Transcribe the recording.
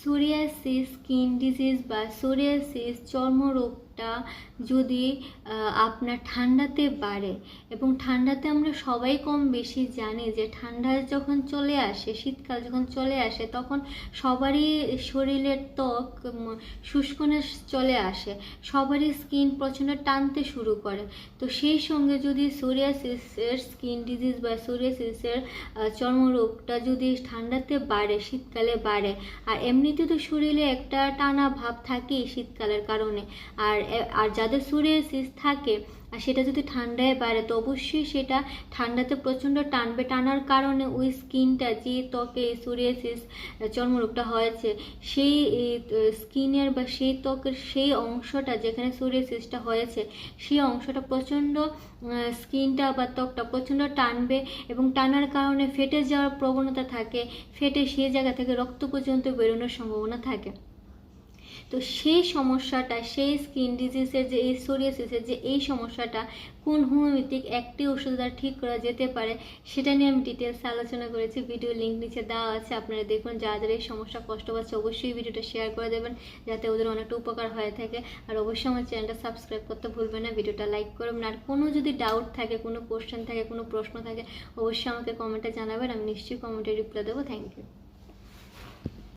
Psoriasis skin disease বা psoriasis চর্মরোগটা যদি আপনার ঠান্ডাতে বাড়ে এবং ঠান্ডাতে আমরা সবাই কম বেশি জানি যে ঠান্ডা যখন চলে আসে, শীতকাল যখন চলে আসে তখন সবারই শরীরের ত্বক শুষ্কনে চলে আসে, সবারই স্কিন প্রচণ্ড টানতে শুরু করে। তো সেই সঙ্গে যদি সোরিয়াসিসের স্কিন ডিজিজ বা সোরিয়াসিসের চর্মরোগটা যদি ঠান্ডাতে বাড়ে, শীতকালে বাড়ে, আর এমনিতে তো শরীরে একটা টানা ভাব থাকেই শীতকালের কারণে, আর আর যাদের সোরিয়াসিস থাকে, আর সেটা যদি ঠান্ডায় বাড়ে, তো অবশ্যই সেটা ঠান্ডাতে প্রচণ্ড টানবে। টানার কারণে ওই স্কিনটা যে ত্বকে সোরিয়াসিস চর্মরোগটা হয়েছে, সেই স্কিনের বা সেই ত্বকের সেই অংশটা যেখানে সোরিয়াসিসটা হয়েছে, সেই অংশটা প্রচণ্ড স্কিনটা বা ত্বকটা প্রচণ্ড টানবে এবং টানার কারণে ফেটে যাওয়ার প্রবণতা থাকে। ফেটে সেই জায়গা থেকে রক্ত পর্যন্ত বেরোনোর সম্ভাবনা থাকে। তো সেই সমস্যাটা, সেই স্কিন ডিজিজের যে এই সোরিয়াসিসের যে এই সমস্যাটা, কোন হোমিওপ্যাথিক একটি ওষুধ দ্বারা ঠিক করা যেতে পারে, সেটা নিয়ে আমি ডিটেলস আলোচনা করেছি। ভিডিও লিঙ্ক নিচে দেওয়া আছে, আপনারা দেখুন। যাদের এই সমস্যা কষ্ট পাচ্ছে, অবশ্যই ভিডিওটা শেয়ার করে দেবেন, যাতে ওদের অনেকটা উপকার হয়ে থাকে। আর অবশ্যই আমার চ্যানেলটা সাবস্ক্রাইব করতে ভুলবেন না ভিডিওটা লাইক করবেন আর কোনো যদি ডাউট থাকে, কোনো কোশ্চেন থাকে, কোনো প্রশ্ন থাকে, অবশ্যই আমাকে কমেন্টে জানাবেন, আমি নিশ্চয়ই কমেন্টে রিপ্লাই দেবো। Thank you